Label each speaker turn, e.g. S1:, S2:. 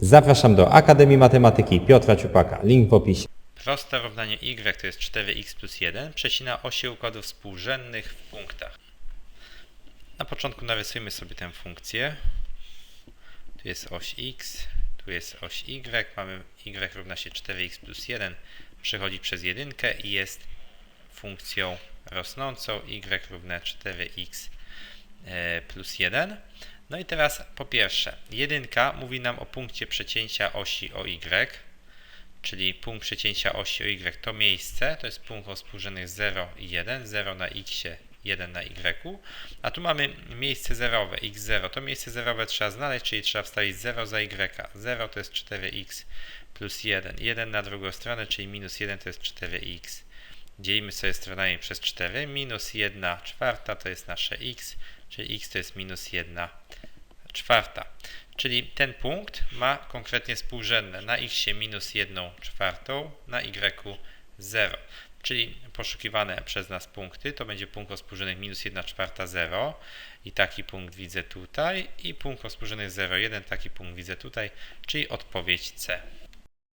S1: Zapraszam do Akademii Matematyki Piotra Ciupaka. Link w opisie.
S2: Proste równanie y to jest 4x plus 1 przecina osie układów współrzędnych w punktach. Na początku narysujmy sobie tę funkcję. Tu jest oś x, tu jest oś y, mamy y równa się 4x plus 1, przechodzi przez jedynkę i jest funkcją rosnącą y równe 4x e, plus 1. No i teraz po pierwsze, jedynka mówi nam o punkcie przecięcia osi o y, czyli punkt przecięcia osi o y to miejsce, to jest punkt o współrzędnych 0 i 1, 0 na x, 1 na y, a tu mamy miejsce zerowe, x0, to miejsce zerowe trzeba znaleźć, czyli trzeba wstawić 0 za y, 0 to jest 4x plus 1, 1 na drugą stronę, czyli minus 1 to jest 4x, dzielimy sobie stronami przez 4, minus 1 czwarta to jest nasze x, czyli x to jest minus 1 czwarta. Czyli ten punkt ma konkretnie współrzędne na x minus 1 czwartą, na y 0. Czyli poszukiwane przez nas punkty to będzie punkt o współrzędnych minus 1 czwarta 0 i taki punkt widzę tutaj i punkt o współrzędnych 0,1 taki punkt widzę tutaj, czyli odpowiedź C.